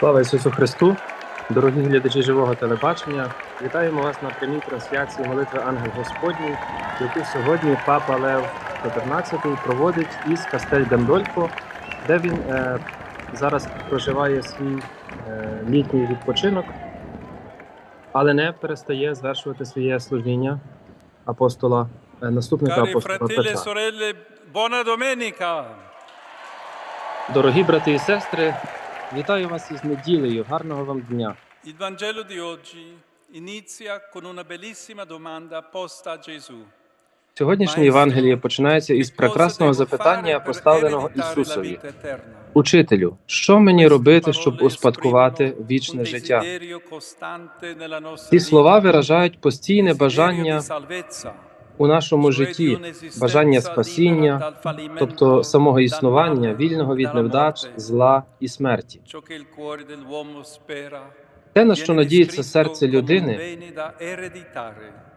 Слава Ісусу Христу! Дорогі глядачі живого телебачення, вітаємо вас на прямій трансляції молитви Ангел Господній, яку сьогодні Папа Лев XIV проводить із Кастель Гандольфо, де він е, зараз проживає свій е, літній відпочинок, але не перестає звершувати своє служіння апостола, е, наступника апостола e Петра. Дорогі брати і сестри, вітаю вас із неділею. Гарного вам дня! Il Vangelo di oggi inizia con una bellissima domanda posta a Gesù. Сьогоднішнє Євангеліє починається із прекрасного запитання, поставленого Ісусові. Учителю, що мені робити, щоб успадкувати вічне життя? Ці слова виражають постійне бажання у нашому житті, бажання спасіння, тобто самого існування, вільного від невдач, зла і смерті. Те, на що надіється серце людини,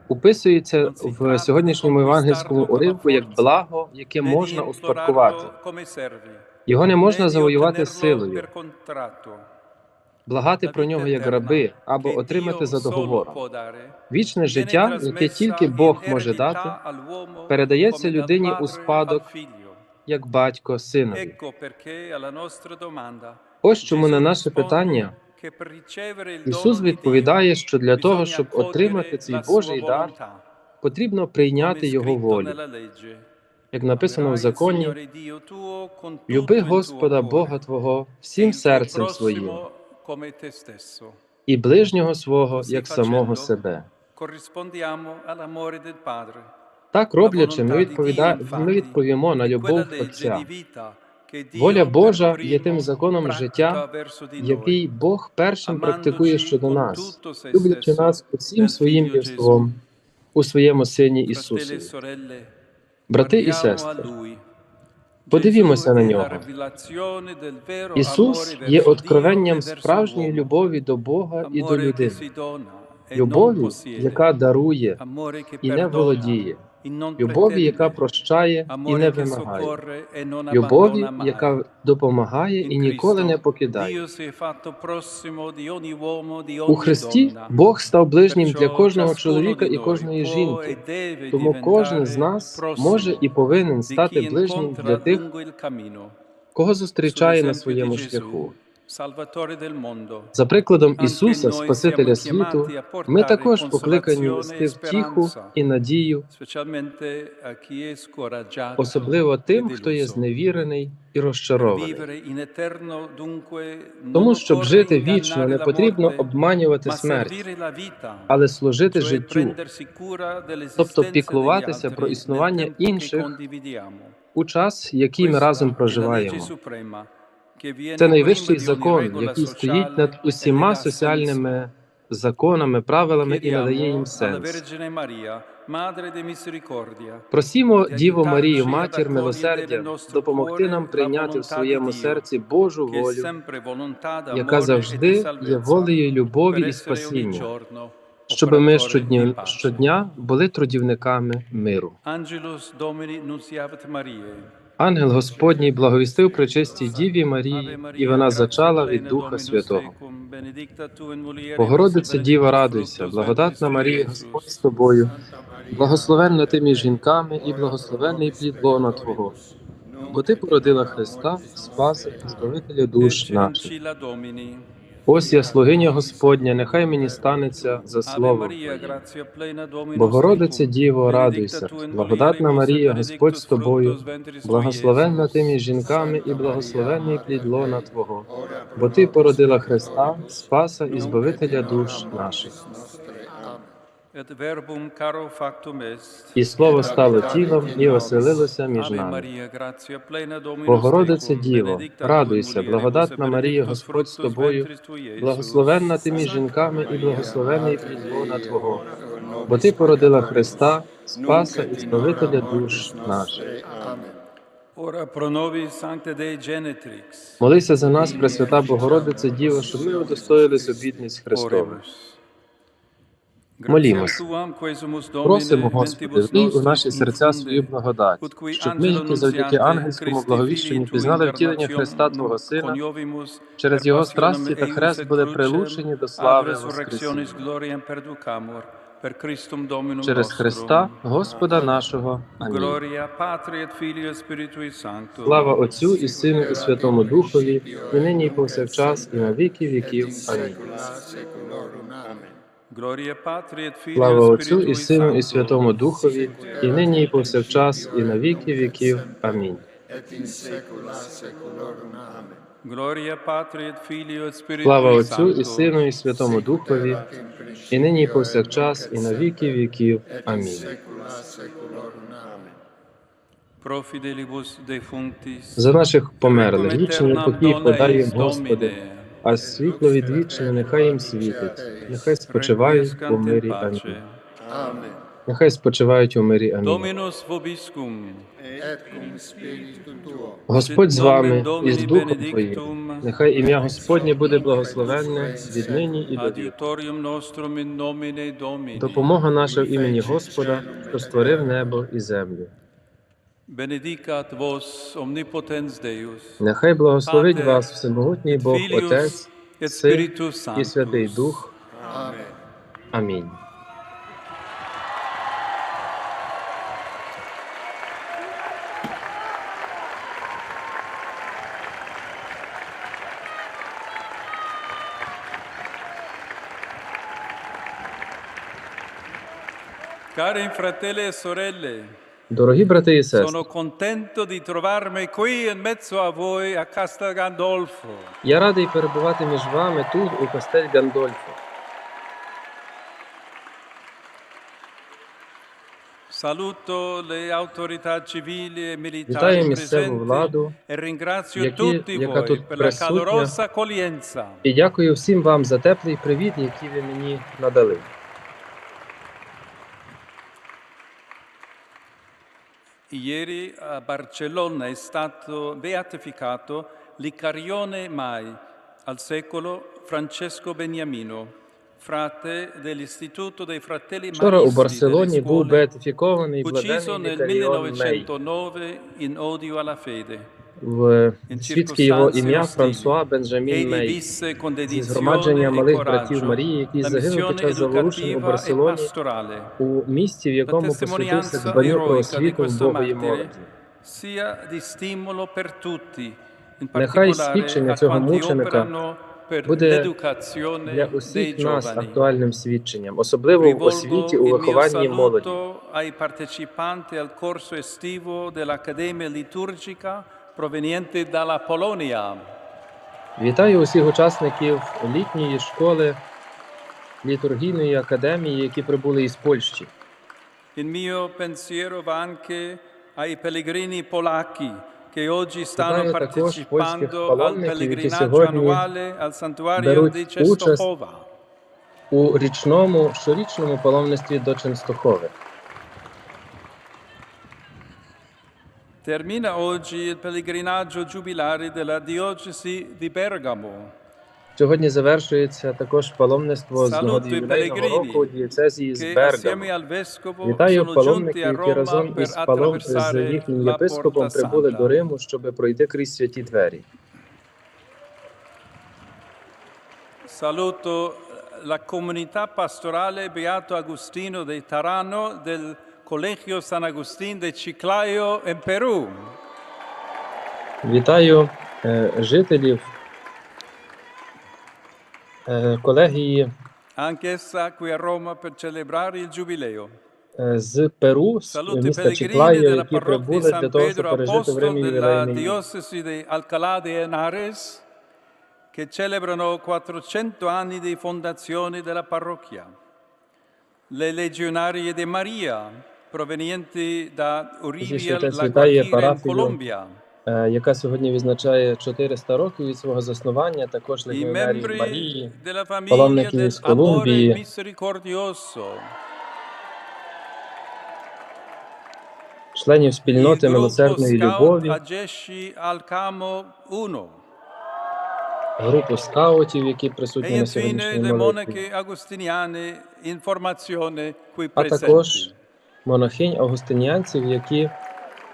описується в сьогоднішньому євангельському уривку як благо, яке можна успадкувати. Його не можна завоювати силою. Благати про нього як раби або отримати за договором. Вічне життя, яке тільки Бог може дати, передається людині у спадок як батько синові. Ось чому на наше питання Ісус відповідає, що для того, щоб отримати цей Божий дар, потрібно прийняти Його волю. Як написано в законі, люби Господа Бога Твого e всім серцем своїм і ближнього свого як самого себе. Так роблячи, ми, відповіда... Ми відповімо на любов Отця. Воля Божа є тим законом життя, який Бог першим практикує щодо нас, люблячи нас усім своїм єством у своєму Сині e Ісусі. Брати і сестри. Подивімося на нього. Ісус є откровенням e справжньої любові до Бога і до людини, e любові, яка дарує і не володіє, e любові, яка прощає і не вимагає, e любові, яка допомагає і ніколи не покидає. У Христі. Бог став ближнім для кожного чоловіка і кожної жінки. e Тому кожен з нас може і повинен стати ближнім для тих, кого зустрічає на своєму шляху. За прикладом Ісуса, Спасителя світу, ми також покликані нести e втіху і надію, особливо e тим, хто є зневірений і розчарований. Тому, щоб жити вічно, не потрібно обманювати смерть, але служити життю, тобто піклуватися про існування інших у час, який ми разом проживаємо. Це найвищий закон, який стоїть над e усіма соціальними законами, правилами і надає їм сенс. Просімо Діву Марію, матір милосердя, допомогти нам прийняти в своєму серці Божу волю, яка e завжди є волею любові і спасіння, щоб ми щодня, щодня були трудівниками миру. Ангел Господній благовістив пречистій Діві Марії, і вона зачала від Духа Святого. Богородице Діва, радуйся, благодатна Марія, Господь з тобою, благословенна ти між жінками і благословенний плід лона Твого. Бо ти породила Христа, Спаса і Збавителя душ наших. Ось я слугиня Господня, нехай мені станеться за словом Богородиця Богородице Діво, радуйся, благодатна Марія, Господь з тобою, благословенна ти між жінками і благословенний плід лона Твого, бо ти породила Христа, Спаса і Збавителя душ наших. І слово стало тілом і оселилося між нами. Богородице Діво, радуйся, благодатна Марія, Господь з тобою, благословенна ти між жінками і благословений плід Твого, бо ти породила Христа, Спаса і Збавителя душ наших. Молися за нас, Пресвята Богородице Діво, щоб ми удостоїлись обітниць Христових. Oremus. Молімось. Просимо, Господи, влій у наші серця свою благодать, щоб ми, які завдяки ангельському благовіщенню пізнали втілення Христа Твого Сина, через Його страсті та хрест були прилучені до слави Воскресіння. Через Христа, Господа нашого. Амінь. Слава Отцю і Сину і Святому Духові, і нині і повсякчас, і на віки віків. Амінь. Filio Слава Отцю і Сину і Святому Духові, і нині і повсякчас, і на віки віків. Амінь. Spiritui Слава Отцю і Сину і Святому Духові, і нині і повсякчас, і на віки віків. Амінь. За наших померлих, вічний покій подай їм, Господи. А світло відвічне нехай їм світить, нехай спочивають у мирі. Амінь. Нехай спочивають у мирі. Амінь. Господь з вами і з Духом. Твоїм. Нехай ім'я Господнє буде благословенне від нині і до віку. Допомога наша в імені Господа, що створив небо і землю. Нехай благословить вас всемогутній Бог, Отець, Син і Святий. Дух. Амінь. Cari fratelli e sorelle, Дорогі брати і сестри, я радий перебувати між вами тут, у Кастель Гандольфо. E Вітаю місцеву владу e які- яка тут присутня. І дякую всім вам за теплий привіт, який ви мені надали. Ieri a Barcellona è stato beatificato l'Icarione Mai al secolo Francesco Beniamino, frate dell'Istituto dei Fratelli Вчора у Maristi Барселоні delle був scuole, беатифікований ucciso владенний nel Вікаріон Мей. 1909 in odio alla fede. В світське його ім'я. Франсуа Бенджамін Мей. Зі згромадження малих братів Марії, який la під час заворушень у e Барселоні у місті, в якому посвятився дбанню про освіту questo молоді. Нехай свідчення цього мученика буде Для усіх нас актуальним свідченням, особливо в освіті у вихованні молоді. ai partecipanti al corso estivo dell'Accademia Liturgica provenienti dalla Polonia. Вітаю усіх учасників літньої школи літургійної академії, які прибули із Польщі. Il mio pensiero va anche ai pellegrini polacchi che oggi stanno partecipando al pellegrinaggio annuale al santuario di участь Czestochowa. у річному щорічному паломництві до Ченстохови. Termina oggi il pellegrinaggio giubilare della diocesi di Bergamo. Сьогодні завершується також паломництво з нагоди ювілейного року дієцезії з Бергамо. Вітаю паломників, які разом із палом з їхнім єпископом прибули до Риму, щоб пройти крізь святі двері. Saluto la comunità pastorale Beato Agostino de Tarano del Collegio San Agustín de Chiclayo in Perù. Вітаю е, жителів е, колегії anch'essa qui a Roma per celebrare il Giubileo. е, з Перу, з Saluto i міста pellegrini Чиклаю, della які parrocchia di прибули для San того, щоб Pedro пережити в Apostolo Римі della ювілейний рік. diocesi di Alcalá de Henares, che celebrano 400 anni di fondazione della parrocchia. Le legionarie di Maria, provenienti da святе La Colombia. е, яка сьогодні відзначає 400 років від свого заснування, також легіонерів Марії, паломників del Колумбії, членів спільноти милосердної любові, Agesci al Camo 1. групу скаутів, які E присутні на infine сьогоднішній молитві, а також монахинь августинянців, які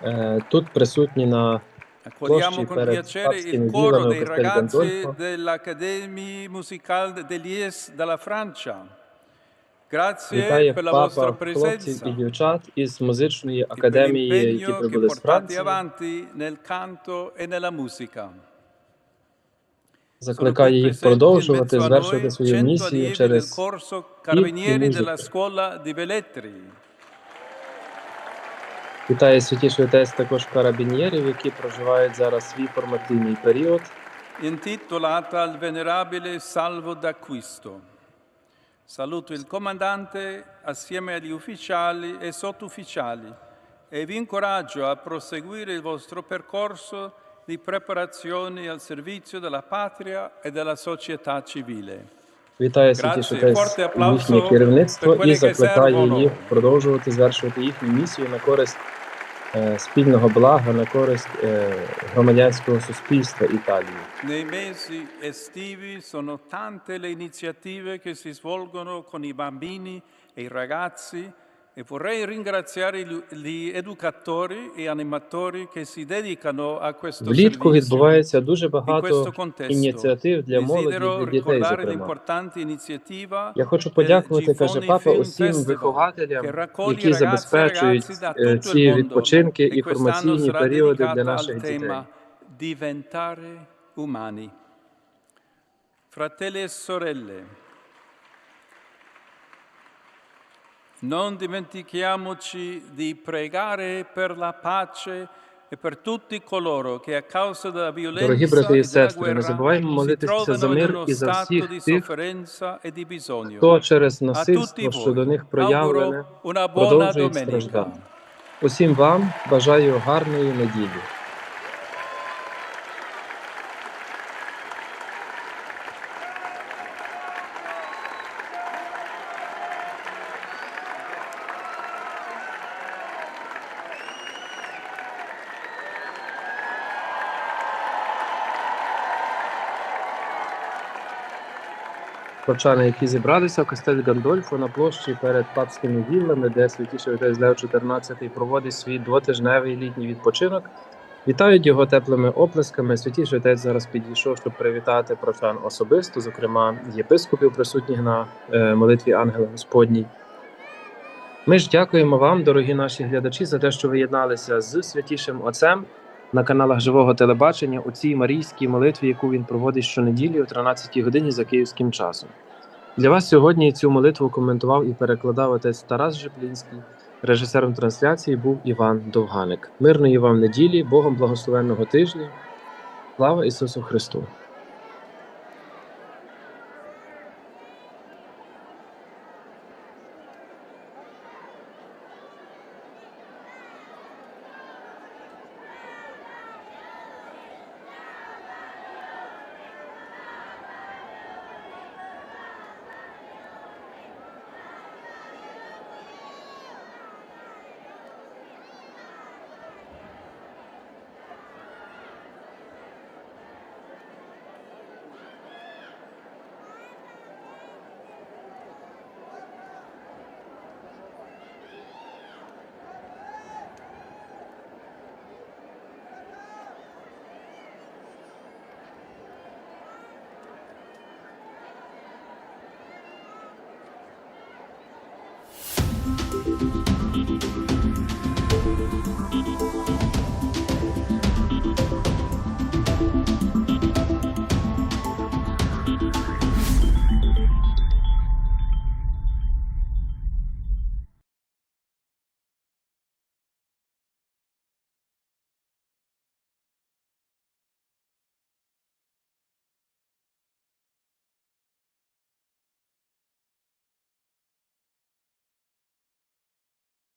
е, тут присутні на Accogliamo Plosci con per piacere Papskimi il coro dei ragazzi dell'Accademia Musicale dalla Francia. Grazie вітає per la vostra папа і дівчат із музичної e академії, які прибули з Франції. nel canto e nella musica. Закликає їх продовжувати звершувати свою місію через corso Carabinieri musica. della scuola di Velletri. Вітає святіший отець також карабінєрів, які проживають зараз свій формативний період. intitolata al venerabile Salvo d'Acquisto. Saluto il comandante assieme agli ufficiali e sottufficiali e vi incoraggio a proseguire il vostro percorso di preparazione al servizio della patria e della società civile. Вітає святіший Grazie, отець forte і applauso їхнє керівництво per quelli і che закликає servono. їх продовжувати звершувати їхню місію на користь е, спільного блага, на користь е, громадянського суспільства Італії. Nei mesi estivi sono tante le iniziative che si svolgono con i bambini e i ragazzi e vorrei ringraziare gli- educatori e animatori che si dedicano a questo Влітку відбувається дуже багато ініціатив для молоді, desidero дітей, зокрема. Я хочу подякувати, каже папа, усім вихователям, які e забезпечують е, ці відпочинки e і формаційні періоди для наших дітей. diventare umani. Fratelli e sorelle, non dimentichiamoci di pregare per la pace e per tutti coloro che a causa della Дорогі violenza брати e і сестри, не забуваємо молитися за мир uno і за stato всіх di тих, sofferenza e di bisogno. хто через насильство, що до них проявлене, domenica. страждати. Усім вам бажаю гарної неділі. Прочани, які зібралися в Кастель Гандольфо на площі перед папськими віллами, де святіший отець Лев XIV проводить свій двотижневий літній відпочинок. Вітають його теплими оплесками. Святіший отець зараз підійшов, щоб привітати прочан особисто, зокрема єпископів, присутніх на е, молитві Ангела Господній. Ми ж дякуємо вам, дорогі наші глядачі, за те, що ви єдналися з святішим отцем на каналах живого телебачення у цій марійській молитві, яку він проводить щонеділі о 13 годині за київським часом. Для вас сьогодні цю молитву коментував і перекладав отець Тарас Жеплінський. Режисером трансляції був Іван Довганик. Мирної вам неділі, Богом благословенного тижня. Слава Ісусу Христу!